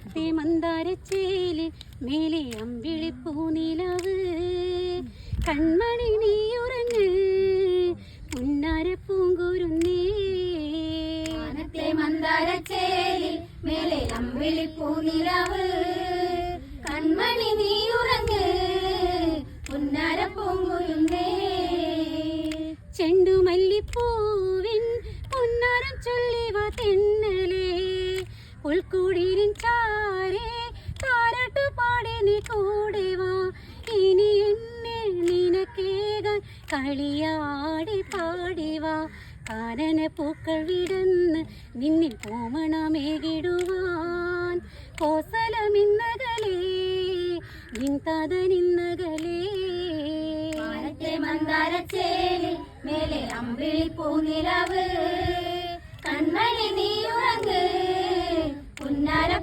ത്തെ മന്ദാരച്ചേലിൽ മേലെ അമ്പിളിപ്പൂനിലവ് കൺമണി നീയുറങ്ങ് പുന്നാര പൂങ്കുരുന്നേ. വാനത്തെ മന്ദാരച്ചേലിൽ മേലെ അമ്പിളിപ്പൂ നിലവ്. കൺമണി നീയുറങ്ങ് ഉറങ്ങ് പുന്നാര പൂങ്കുരുന്നേ. ചെണ്ടുമല്ലിപ്പൂവിൻ പുന്നാരം ചൊല്ലിവ തെന്നലേ പുൽക്കൂടിരിൻ ചാരേ താരട്ടു പാടി നീ കൂടെ വാ. ഇനി എന്നെ നിനക്കേകാൻ കളിയാടി പാടി വാ. കാനന പൂക്കൾ വിടന്ന് നിന്നിൽ പൂമണമേകിടുവാൻ കോസലമിന്നകലേ നിൻതതനിന്നകലേ വാനത്തെ മന്ദാരച്ചേലിൽ മേലെ അമ്പിളി പൂനിലവ് കൺമണി നീ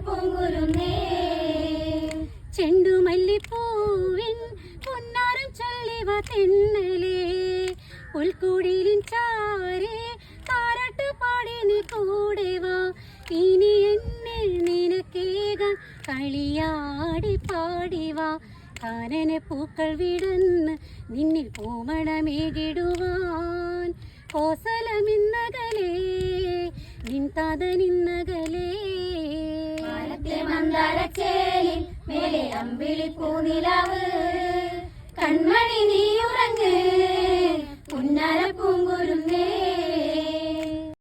പൂങ്കുരുന്നേ ചെണ്ടുമല്ലിപ്പൂവിൻ പൊന്നാരം ചൊല്ലിവ തെന്നലേ. ഉൾക്കുടിലിൻ ചാരേ താരട്ട് പാടി നീ കൂടെ വാ ഇനി എന്നെ നിനക്കേകാൻ കളിയാടി പാടി വാ കാനന പൂക്കൾ വിടന്ന് നിന്നിൽ പൂമണമേകിടുവാൻ. കോസലമിന്നകലേ നിൻ തതനിന്നകലേ വാനത്തെ മന്ദാരച്ചേലിൽ മേലെ അമ്പിളി പൂനിലാവ്. കൺമണി നീ ഉറങ്ങ് പുന്നാര പൂങ്കുരുന്നേ